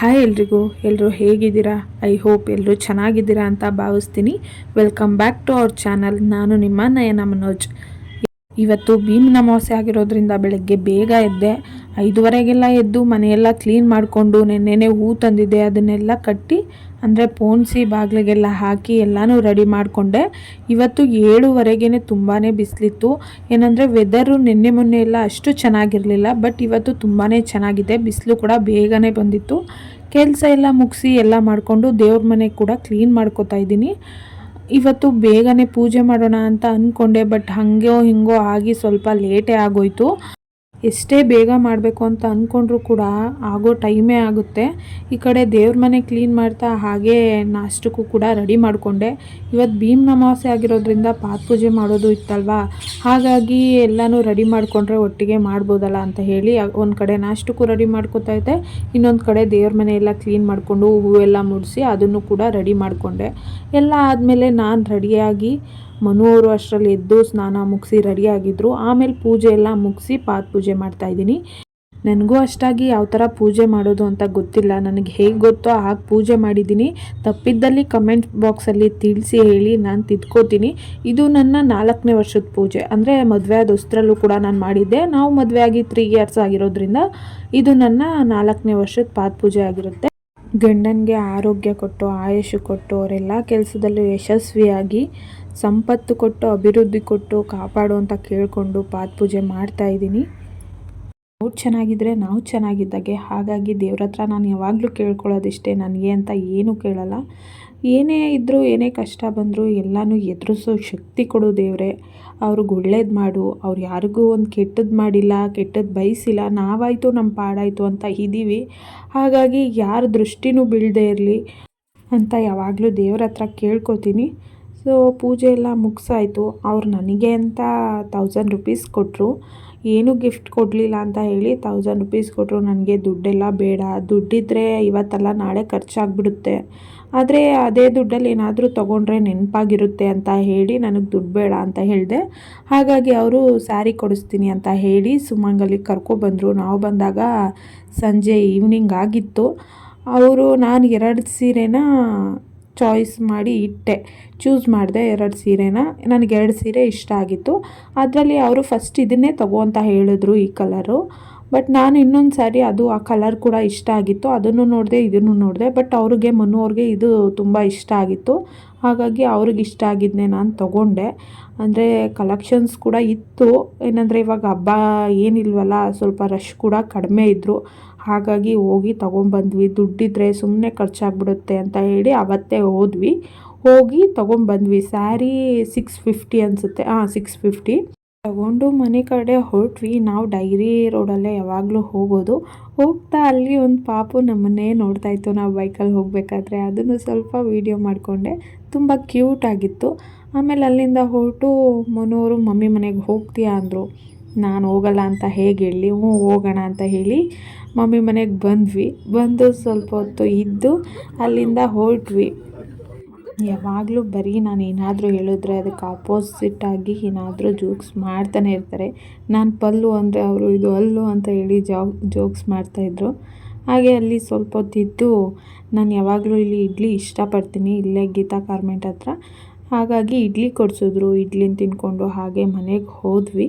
Hi ಎಲ್ರಿಗೂ ಎಲ್ಲರೂ ಹೇಗಿದ್ದೀರಾ? ಐ ಹೋಪ್ ಎಲ್ಲರೂ ಚೆನ್ನಾಗಿದ್ದೀರಾ ಅಂತ ಭಾವಿಸ್ತೀನಿ. Welcome back to our channel. ನಾನು ನಿಮ್ಮ ನಯನ ಮನೋಜ್. ಇವತ್ತು ಭೀಮನ ಅಮಾವಾಸ್ಯೆ ಆಗಿರೋದ್ರಿಂದ ಬೆಳಗ್ಗೆ ಬೇಗ ಎದ್ದೆ. ಐದುವರೆಗೆಲ್ಲ ಎದ್ದು ಮನೆಯೆಲ್ಲ ಕ್ಲೀನ್ ಮಾಡಿಕೊಂಡು ನೆನ್ನೆನೆ ಹೂ ತಂದಿದ್ದೆ, ಅದನ್ನೆಲ್ಲ ಕಟ್ಟಿ ಅಂದರೆ ಪೋಣಿಸಿ ಬಾಗಿಲಿಗೆಲ್ಲ ಹಾಕಿ ಎಲ್ಲನೂ ರೆಡಿ ಮಾಡಿಕೊಂಡೆ. ಇವತ್ತು ಏಳುವರೆಗೇ ತುಂಬಾ ಬಿಸಿಲಿತ್ತು. ಏನಂದರೆ ವೆದರು ನಿನ್ನೆ ಮೊನ್ನೆ ಎಲ್ಲ ಅಷ್ಟು ಚೆನ್ನಾಗಿರಲಿಲ್ಲ ಬಟ್ ಇವತ್ತು ತುಂಬಾ ಚೆನ್ನಾಗಿದೆ. ಬಿಸಿಲು ಕೂಡ ಬೇಗನೆ ಬಂದಿತ್ತು. ಕೆಲಸ ಎಲ್ಲ ಮುಗಿಸಿ ಎಲ್ಲ ಮಾಡಿಕೊಂಡು ದೇವ್ರ ಮನೆ ಕೂಡ ಕ್ಲೀನ್ ಮಾಡ್ಕೋತಾ ಇದ್ದೀನಿ. ಇವತ್ತು ಬೇಗನೆ ಪೂಜೆ ಮಾಡೋಣ ಅಂತ ಅಂದ್ಕೊಂಡೆ ಬಟ್ ಹಾಗೋ ಹಿಂಗೋ ಆಗಿ ಸ್ವಲ್ಪ ಲೇಟೇ ಆಗೋಯ್ತು. ಎಷ್ಟೇ ಬೇಗ ಮಾಡಬೇಕು ಅಂತ ಅಂದ್ಕೊಂಡ್ರೂ ಕೂಡ ಆಗೋ ಟೈಮೇ ಆಗುತ್ತೆ. ಈ ಕಡೆ ದೇವ್ರ ಮನೆ ಕ್ಲೀನ್ ಮಾಡ್ತಾ ಹಾಗೆ ನಾಷ್ಟಕ್ಕೂ ಕೂಡ ರೆಡಿ ಮಾಡಿಕೊಂಡೆ. ಇವತ್ತು ಭೀಮ್ ಅಮಾವಾಸ್ಯೆ ಆಗಿರೋದ್ರಿಂದ ಪಾತ್ ಪೂಜೆ ಮಾಡೋದು ಇತ್ತಲ್ವಾ? ಹಾಗಾಗಿ ಎಲ್ಲನೂ ರೆಡಿ ಮಾಡಿಕೊಂಡ್ರೆ ಒಟ್ಟಿಗೆ ಮಾಡ್ಬೋದಲ್ಲ ಅಂತ ಹೇಳಿ ಒಂದು ಕಡೆ ನಾಷ್ಟಕ್ಕೂ ರೆಡಿ ಮಾಡ್ಕೋತಾ ಇದ್ದೆ. ಇನ್ನೊಂದು ಕಡೆ ದೇವ್ರ ಮನೆ ಎಲ್ಲ ಕ್ಲೀನ್ ಮಾಡಿಕೊಂಡು ಹೂವೆಲ್ಲ ಮುಡಿಸಿ ಅದನ್ನು ಕೂಡ ರೆಡಿ ಮಾಡಿಕೊಂಡೆ. ಎಲ್ಲ ಆದಮೇಲೆ ನಾನು ರೆಡಿಯಾಗಿ ಮನು ಅವರು ಅಷ್ಟರಲ್ಲಿ ಎದ್ದು ಸ್ನಾನ ಮುಗಿಸಿ ರೆಡಿಯಾಗಿದ್ದರು ಆಮೇಲೆ ಪೂಜೆ ಎಲ್ಲ ಮುಗಿಸಿ ಪಾದ ಪೂಜೆ ಮಾಡ್ತಾಯಿದ್ದೀನಿ ನನಗೂ ಅಷ್ಟಾಗಿ ಯಾವ ಥರ ಪೂಜೆ ಮಾಡೋದು ಅಂತ ಗೊತ್ತಿಲ್ಲ. ನನಗೆ ಹೇಗೆ ಗೊತ್ತೋ ಹಾಗೆ ಪೂಜೆ ಮಾಡಿದ್ದೀನಿ. ತಪ್ಪಿದ್ದಲ್ಲಿ ಕಮೆಂಟ್ ಬಾಕ್ಸಲ್ಲಿ ತಿಳಿಸಿ ಹೇಳಿ ನಾನು ತಿದ್ಕೋತೀನಿ. ಇದು ನನ್ನ ನಾಲ್ಕನೇ ವರ್ಷದ ಪೂಜೆ. ಅಂದರೆ ಮದುವೆ ಆದ ಕೂಡ ನಾನು ಮಾಡಿದ್ದೆ. ನಾವು ಮದುವೆ ಆಗಿ ತ್ರೀ ಇಯರ್ಸ್ ಆಗಿರೋದ್ರಿಂದ ಇದು ನನ್ನ ನಾಲ್ಕನೇ ವರ್ಷದ ಪಾದ ಪೂಜೆ ಆಗಿರುತ್ತೆ. ಗಂಡನಿಗೆ ಆರೋಗ್ಯ ಕೊಟ್ಟು ಆಯುಷು ಕೊಟ್ಟು, ಅವರೆಲ್ಲ ಕೆಲಸದಲ್ಲೂ ಯಶಸ್ವಿಯಾಗಿ ಸಂಪತ್ತು ಕೊಟ್ಟು, ಅಭಿವೃದ್ಧಿ ಕೊಟ್ಟು, ಕಾಪಾಡು ಅಂತ ಕೇಳಿಕೊಂಡು ಪಾದ ಪೂಜೆ ಮಾಡ್ತಾ ಇದ್ದೀನಿ. ಅವ್ರು ಚೆನ್ನಾಗಿದ್ದರೆ ನಾವು ಚೆನ್ನಾಗಿದ್ದಾಗೆ. ಹಾಗಾಗಿ ದೇವ್ರ ಹತ್ರ ನಾನು ಯಾವಾಗಲೂ ಕೇಳ್ಕೊಳ್ಳೋದಿಷ್ಟೇ. ನನಗೆ ಅಂತ ಏನೂ ಕೇಳಲ್ಲ. ಏನೇ ಇದ್ದರೂ ಏನೇ ಕಷ್ಟ ಬಂದರೂ ಎಲ್ಲನೂ ಎದುರಿಸೋ ಶಕ್ತಿ ಕೊಡು ದೇವರೇ. ಅವ್ರಿಗೆ ಒಳ್ಳೇದು ಮಾಡು. ಅವ್ರು ಯಾರಿಗೂ ಒಂದು ಕೆಟ್ಟದ್ದು ಮಾಡಿಲ್ಲ ಕೆಟ್ಟದ್ದು ಬಯಸಿಲ್ಲ ನಾವಾಯಿತು ನಮ್ಮ ಪಾಡಾಯಿತು ಅಂತ ಇದ್ದೀವಿ ಹಾಗಾಗಿ ಯಾರ ದೃಷ್ಟಿನೂ ಬೀಳದೇ ಇರಲಿ ಅಂತ ಯಾವಾಗಲೂ ದೇವ್ರ ಹತ್ರ ಕೇಳ್ಕೊತೀನಿ. ಸೊ ಪೂಜೆ ಎಲ್ಲ ಮುಗಿಸಾಯ್ತು. ಅವ್ರು ನನಗೆ ಅಂತ ತೌಸಂಡ್ ರುಪೀಸ್ ಕೊಟ್ಟರು ಏನೂ ಗಿಫ್ಟ್ ಕೊಡಲಿಲ್ಲ ಅಂತ ಹೇಳಿ ತೌಸಂಡ್ ರುಪೀಸ್ ಕೊಟ್ಟರು ನನಗೆ ದುಡ್ಡೆಲ್ಲ ಬೇಡ. ದುಡ್ಡಿದ್ದರೆ ಇವತ್ತಲ್ಲ, ನಾಳೆ ಖರ್ಚಾಗ್ಬಿಡುತ್ತೆ. ಆದರೆ ಅದೇ ದುಡ್ಡಲ್ಲಿ ಏನಾದರೂ ತೊಗೊಂಡ್ರೆ ನೆನಪಾಗಿರುತ್ತೆ ಅಂತ ಹೇಳಿ ನನಗೆ ದುಡ್ಡು ಬೇಡ ಅಂತ ಹೇಳಿದೆ. ಹಾಗಾಗಿ ಅವರು ಸ್ಯಾರಿ ಕೊಡಿಸ್ತೀನಿ ಅಂತ ಹೇಳಿ ಸುಮಂಗಲಿಗೆ ಕರ್ಕೊಬಂದರು. ನಾವು ಬಂದಾಗ ಸಂಜೆ ಈವ್ನಿಂಗ್ ಆಗಿತ್ತು. ಅವರು, ನಾನು ಎರಡು ಸೀರೆನ ಚಾಯ್ಸ್ ಮಾಡಿ ಇಟ್ಟೆ. ಚೂಸ್ ಮಾಡಿದೆ ಎರಡು ಸೀರೆನ. ನನಗೆ ಎರಡು ಸೀರೆ ಇಷ್ಟ ಆಗಿತ್ತು. ಅದರಲ್ಲಿ ಅವರು ಫಸ್ಟ್ ಇದನ್ನೇ ತಗೋ ಅಂತ ಹೇಳಿದ್ರು ಈ ಕಲರು ಬಟ್ ನಾನು ಇನ್ನೊಂದು ಸಾರಿ ಅದು ಆ ಕಲರ್ ಕೂಡ ಇಷ್ಟ ಆಗಿತ್ತು. ಅದನ್ನು ನೋಡಿದೆ ಇದನ್ನು ನೋಡಿದೆ. ಬಟ್ ಅವ್ರಿಗೆ, ಮನು ಅವ್ರಿಗೆ ಇದು ತುಂಬ ಇಷ್ಟ ಆಗಿತ್ತು. ಹಾಗಾಗಿ ಅವ್ರಿಗೆ ಇಷ್ಟ ಆಗಿದ್ದನ್ನೇ ನಾನು ತೊಗೊಂಡೆ. ಅಂದರೆ ಕಲೆಕ್ಷನ್ಸ್ ಕೂಡ ಇತ್ತು. ಏನಂದರೆ ಇವಾಗ ಹಬ್ಬ ಏನಿಲ್ವಲ್ಲ, ಸ್ವಲ್ಪ ರಶ್ ಕೂಡ ಕಡಿಮೆ ಇದ್ದರು ಹಾಗಾಗಿ ಹೋಗಿ ತೊಗೊಂಬಂದ್ವಿ. ದುಡ್ಡಿದ್ರೆ ಸುಮ್ಮನೆ ಖರ್ಚಾಗ್ಬಿಡುತ್ತೆ ಅಂತ ಹೇಳಿ ಅವತ್ತೇ ಹೋದ್ವಿ. ಹೋಗಿ ತೊಗೊಂಬಂದ್ವಿ. ಸ್ಯಾರಿ ಸಿಕ್ಸ್ ಫಿಫ್ಟಿ ಅನಿಸುತ್ತೆ. ಹಾಂ ಸಿಕ್ಸ್ ಫಿಫ್ಟಿ ತಗೊಂಡು ಮನೆ ಕಡೆ ಹೊರಟ್ವಿ. ನಾವು ಡೈರಿ ರೋಡಲ್ಲೇ ಯಾವಾಗಲೂ ಹೋಗೋದು. ಹೋಗ್ತಾ ಅಲ್ಲಿ ಒಂದು ಪಾಪು ನಮ್ಮನ್ನೇ ನೋಡ್ತಾ ಇತ್ತು. ನಾವು ಬೈಕಲ್ಲಿ ಹೋಗಬೇಕಾದ್ರೆ ಅದನ್ನು ಸ್ವಲ್ಪ ವೀಡಿಯೋ ಮಾಡಿಕೊಂಡೆ. ತುಂಬ ಕ್ಯೂಟ್ ಆಗಿತ್ತು. ಆಮೇಲೆ ಅಲ್ಲಿಂದ ಹೊರಟು ಮನೋರು, ಮಮ್ಮಿ ಮನೆಗೆ ಹೋಗ್ತೀಯಾ? ಅಂದರು. ನಾನು ಹೋಗಲ್ಲ ಅಂತ ಹೇಗೆ ಹೇಳಿ? ಹ್ಞೂ, ಹೋಗೋಣ ಅಂತ ಹೇಳಿ. ಮಮ್ಮಿ ಮನೆಗೆ ಬಂದ್ವಿ. ಬಂದು ಸ್ವಲ್ಪ ಹೊತ್ತು ಇದ್ದು ಅಲ್ಲಿಂದ ಹೊರಟ್ವಿ. ಯಾವಾಗಲೂ ಬರೀ ನಾನು ಏನಾದರೂ ಹೇಳಿದ್ರೆ ಅದಕ್ಕೆ ಆಪೋಸಿಟ್ಟಾಗಿ ಏನಾದರೂ ಜೋಕ್ಸ್ ಮಾಡ್ತಾನೆ ಇರ್ತಾರೆ. ನಾನು ಪಲ್ಲು ಅಂದರೆ ಅವರು ಇದು ಅಲ್ಲು ಅಂತ ಹೇಳಿ ಜಾ ಜೋಕ್ಸ್ ಮಾಡ್ತಾಯಿದ್ರು ಹಾಗೆ ಅಲ್ಲಿ ಸ್ವಲ್ಪ ಹೊತ್ತಿದ್ದು ನಾನು ಯಾವಾಗಲೂ ಇಲ್ಲಿ ಇಡ್ಲಿ ಇಷ್ಟಪಡ್ತೀನಿ, ಇಲ್ಲೇ ಗೀತಾ ಕಾರ್ಮೆಂಟ್ ಹತ್ರ. ಹಾಗಾಗಿ ಇಡ್ಲಿ ಕೊಡಿಸಿದ್ರು, ಇಡ್ಲಿನ ತಿಂದ್ಕೊಂಡು ಹಾಗೆ ಮನೆಗೆ ಹೋದ್ವಿ.